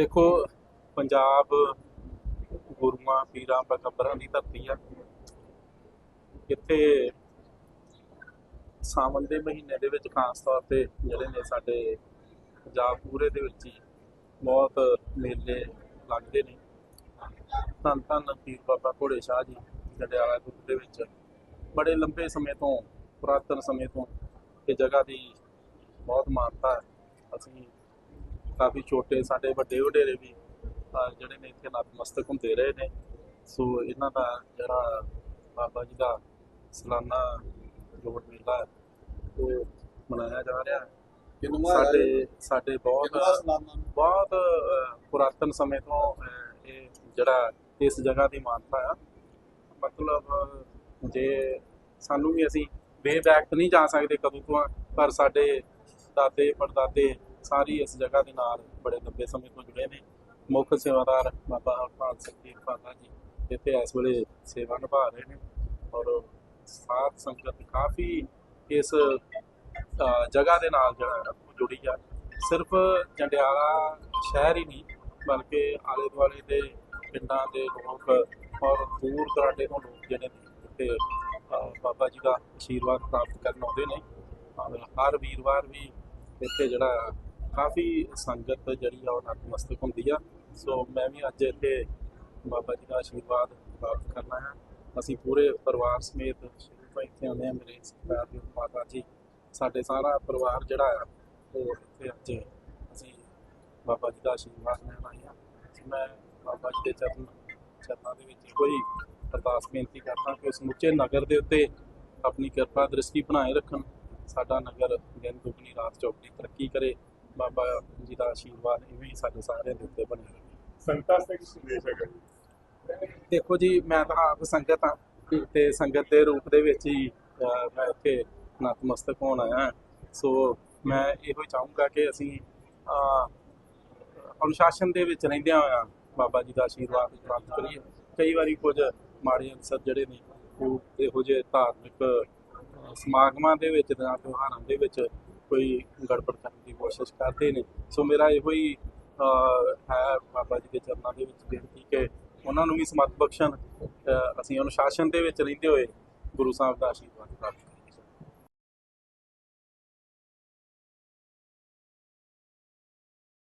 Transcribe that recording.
ਦੇਖੋ, ਪੰਜਾਬ ਗੁਰੂਆਂ, ਪੀਰਾਂ, ਪੈਗੰਬਰਾਂ ਦੀ ਧਰਤੀ ਆ। ਇੱਥੇ ਸਾਵਣ ਦੇ ਮਹੀਨੇ ਦੇ ਵਿੱਚ ਖਾਸ ਤੌਰ ਤੇ ਜਿਹੜੇ ਨੇ ਸਾਡੇ ਪੰਜਾਬ ਪੂਰੇ ਦੇ ਵਿੱਚ ਹੀ ਬਹੁਤ ਮੇਲੇ ਲੱਗਦੇ ਨੇ। ਧੰਨ ਧੰਨ ਪੀਰ ਬਾਬਾ ਘੋੜੇ ਸ਼ਾਹ ਜੀ, ਜੰਡਿਆਲਾ ਗੁਰੂ ਦੇ ਵਿੱਚ। ਬੜੇ ਲੰਬੇ ਸਮੇਂ ਤੋਂ, ਪੁਰਾਤਨ ਸਮੇਂ ਤੋਂ ਇਹ ਜਗ੍ਹਾ ਦੀ ਬਹੁਤ ਮਾਨਤਾ ਹੈ। ਅਸੀਂ ਕਾਫੀ ਛੋਟੇ ਸਾਡੇ ਵੱਡੇ ਵਡੇਰੇ ਵੀ ਜਿਹੜੇ ਨੇ ਇੱਥੇ ਨਤਮਸਤਕ ਹੁੰਦੇ ਰਹੇ ਨੇ। ਸੋ ਇਹਨਾਂ ਦਾ ਜਿਹੜਾ ਬਾਬਾ ਜੀ ਦਾ ਸਾਲਾਨਾ ਜੋੜ ਮੇਲਾ ਉਹ ਮਨਾਇਆ ਜਾ ਰਿਹਾ ਹੈ। ਸਾਡੇ ਸਾਡੇ ਬਹੁਤ ਬਹੁਤ ਪੁਰਾਤਨ ਸਮੇਂ ਤੋਂ ਇਹ ਜਿਹੜਾ ਇਸ ਜਗ੍ਹਾ ਦੀ ਮਾਨਤਾ ਆ। ਮਤਲਬ ਜੇ ਸਾਨੂੰ ਵੀ ਅਸੀਂ ਵੇ ਬੈਕ ਨਹੀਂ ਜਾ ਸਕਦੇ ਕਦੋਂ ਤੋਂ ਪਰ ਸਾਡੇ ਦਾਦੇ ਪੜਦਾਦੇ ਸਾਰੀ ਇਸ ਜਗ੍ਹਾ ਦੇ ਨਾਲ ਬੜੇ ਲੰਬੇ ਸਮੇਂ ਤੋਂ ਜੁੜੇ ਨੇ। ਮੁੱਖ ਸੇਵਾਦਾਰ ਬਾਬਾ ਹਰਪਾਲ ਸਿੰਘ ਜੀ ਫਾਨਾ ਜੀ, ਇੱਥੇ ਇਸ ਵੇਲੇ ਸੇਵਾ ਨਿਭਾ ਰਹੇ ਨੇ ਔਰ ਸਾਥ ਸੰਗਤ ਕਾਫੀ ਇਸ ਜਗ੍ਹਾ ਦੇ ਨਾਲ ਜਿਹੜਾ ਜੁੜੀ ਆ। ਸਿਰਫ ਜੰਡਿਆਲਾ ਸ਼ਹਿਰ ਹੀ ਨਹੀਂ, ਬਲਕਿ ਆਲੇ ਦੁਆਲੇ ਦੇ ਪਿੰਡਾਂ ਦੇ ਲੋਕ ਔਰ ਦੂਰ ਦਰਾਡੇ ਤੋਂ ਲੋਕ ਜਿਹੜੇ ਨੇ, ਇੱਥੇ ਬਾਬਾ ਜੀ ਦਾ ਆਸ਼ੀਰਵਾਦ ਪ੍ਰਾਪਤ ਕਰਨ ਆਉਂਦੇ ਨੇ। ਔਰ ਹਰ ਵੀਰਵਾਰ ਵੀ ਇੱਥੇ ਜਿਹੜਾ ਕਾਫੀ ਸੰਗਤ ਜਿਹੜੀ ਆ ਉਹ ਨਤਮਸਤਕ ਹੁੰਦੀ ਆ। ਸੋ ਮੈਂ ਵੀ ਅੱਜ ਇੱਥੇ ਬਾਬਾ ਜੀ ਦਾ ਆਸ਼ੀਰਵਾਦ ਪ੍ਰਾਪਤ ਕਰਨਾ ਹੈ ਅਸੀਂ ਪੂਰੇ ਪਰਿਵਾਰ ਸਮੇਤ ਸ਼ੁਰੂ ਤੋਂ ਇੱਥੇ ਆਉਂਦੇ ਹਾਂ ਮੇਰੇ ਸਰਦਾਰ ਜੀ ਮਾਤਾ ਜੀ, ਸਾਡੇ ਸਾਰਾ ਪਰਿਵਾਰ ਜਿਹੜਾ ਆ, ਉਹ ਇੱਥੇ ਅੱਜ ਅਸੀਂ ਬਾਬਾ ਜੀ ਦਾ ਆਸ਼ੀਰਵਾਦ ਲੈਣ ਆਏ ਹਾਂ ਮੈਂ ਬਾਬਾ ਜੀ ਦੇ ਚਰਨ, ਚਰਨਾਂ ਦੇ ਵਿੱਚ ਕੋਈ ਅਰਦਾਸ ਬੇਨਤੀ ਕਰਦਾ ਕਿ ਉਸ ਸਮੁੱਚੇ ਨਗਰ ਦੇ ਉੱਤੇ ਆਪਣੀ ਕਿਰਪਾ ਦ੍ਰਿਸ਼ਟੀ ਬਣਾਏ ਰੱਖਣ। ਸਾਡਾ ਨਗਰ ਦਿਨ ਦੁਗਣੀ ਰਾਤ ਚੌਗਣੀ ਤਰੱਕੀ ਕਰੇ। ਬਾਬਾ ਜੀ ਦਾ ਆਸ਼ੀਰਵਾਦ ਇਵੇਂ ਹੀ ਸਾਡੇ ਸਾਰਿਆਂ ਦੇ ਉੱਤੇ ਬਣਿਆ ਰਹੇ ਸੰਗਤਾਂ ਸਿੰਘ ਸੰਦੇਸ਼ ਹੈਗਾ ਦੇਖੋ ਜੀ ਮੈਂ ਤਾਂ ਆਪ ਸੰਗਤ ਹਾਂ ਤੇ ਸੰਗਤ ਦੇ ਰੂਪ ਦੇ ਵਿੱਚ ਹੀ ਮੈਂ ਇੱਥੇ ਨਤਮਸਤਕ ਹੋਣ ਆਇਆ। ਸੋ ਮੈਂ ਇਹੋ ਚਾਹੂੰਗਾ ਕਿ ਅਸੀਂ ਅਨੁਸ਼ਾਸਨ ਦੇ ਵਿੱਚ ਰਹਿੰਦਿਆਂ ਹੋਇਆਂ ਬਾਬਾ ਜੀ ਦਾ ਆਸ਼ੀਰਵਾਦ ਪ੍ਰਾਪਤ ਕਰੀਏ। ਕਈ ਵਾਰੀ ਕੁਝ ਮਾੜੇ ਅਨਸਰ ਜਿਹੜੇ ਨੇ ਉਹ ਇਹੋ ਜਿਹੇ ਧਾਰਮਿਕ ਸਮਾਗਮਾਂ ਦੇ ਵਿੱਚ ਜਾਂ ਤਿਉਹਾਰਾਂ ਦੇ ਵਿੱਚ ਕੋਈ ਗੜਬੜ ਕਰਨ ਦੀ ਕੋਸ਼ਿਸ਼ ਕਰਦੇ ਨੇ। ਸੋ ਮੇਰਾ ਇਹੋ ਹੀ ਹੈ ਬਾਬਾ ਜੀ ਦੇ ਚਰਨਾਂ ਦੇ ਵਿੱਚ ਬੇਨਤੀ ਕਿ ਉਹਨਾਂ ਨੂੰ ਵੀ ਸਮਤ ਬਖਸ਼ਣ। ਅਸੀਂ ਅਨੁਸ਼ਾਸਨ ਦੇ ਵਿੱਚ ਰਹਿੰਦੇ ਹੋਏ ਗੁਰੂ ਸਾਹਿਬ ਦਾ ਆਸ਼ੀਰਵਾਦ